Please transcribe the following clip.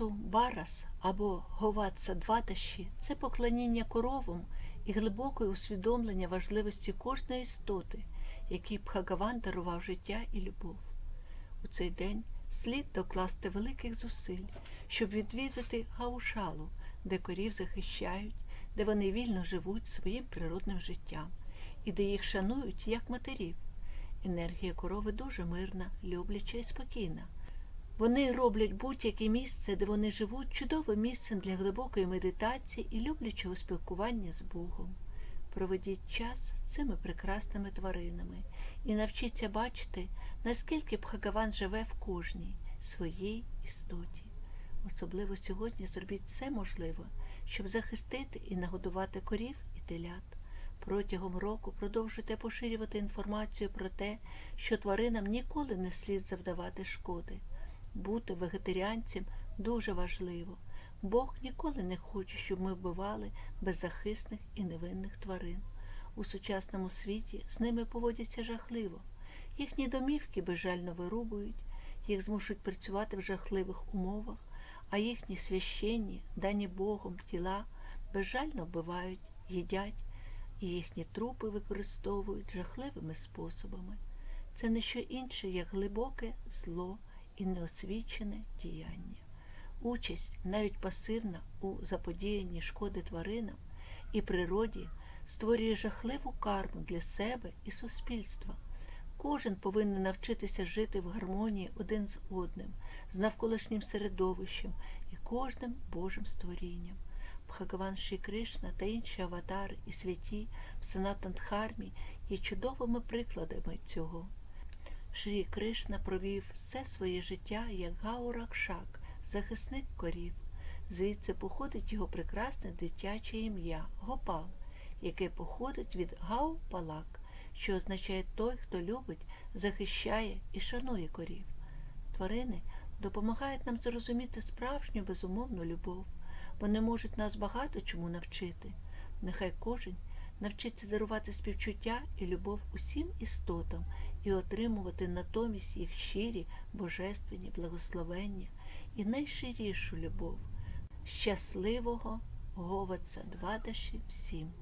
Барас або Говатса Двадаші це поклоніння коровам і глибоке усвідомлення важливості кожної істоти, якій Бхагаван дарував життя і любов. У цей день слід докласти великих зусиль, щоб відвідати Гаушалу, де корів захищають, де вони вільно живуть своїм природним життям і де їх шанують як матерів. Енергія корови дуже мирна, любляча і спокійна. Вони роблять будь-яке місце, де вони живуть, чудовим місцем для глибокої медитації і люблячого спілкування з Богом. Проведіть час з цими прекрасними тваринами і навчіться бачити, наскільки Бхагаван живе в кожній своїй істоті. Особливо сьогодні зробіть все можливе, щоб захистити і нагодувати корів і телят. Протягом року продовжуйте поширювати інформацію про те, що тваринам ніколи не слід завдавати шкоди. Бути вегетаріанцем дуже важливо. Бог ніколи не хоче, щоб ми вбивали беззахисних і невинних тварин. У сучасному світі з ними поводяться жахливо. Їхні домівки безжально вирубують, їх змушують працювати в жахливих умовах, а їхні священні, дані Богом тіла безжально вбивають, їдять, і їхні трупи використовують жахливими способами. Це не що інше, як глибоке зло і неосвічене діяння. Участь, навіть пасивна у заподіянні шкоди тваринам і природі, створює жахливу карму для себе і суспільства. Кожен повинен навчитися жити в гармонії один з одним, з навколишнім середовищем і кожним Божим створінням. Бхагаван Шрі Кришна та інші аватари і святі в Санатандхармі є чудовими прикладами цього. Шрі Кришна провів все своє життя як Гауракшак, захисник корів. Звідси походить його прекрасне дитяче ім'я Гопал, яке походить від Гау-Палак, що означає той, хто любить, захищає і шанує корів. Тварини допомагають нам зрозуміти справжню безумовну любов. Вони можуть нас багато чому навчити. Нехай кожен навчиться дарувати співчуття і любов усім істотам і отримувати натомість їх щирі, божественні благословення і найщирішу любов. Щасливого Говаца Двадаші всім!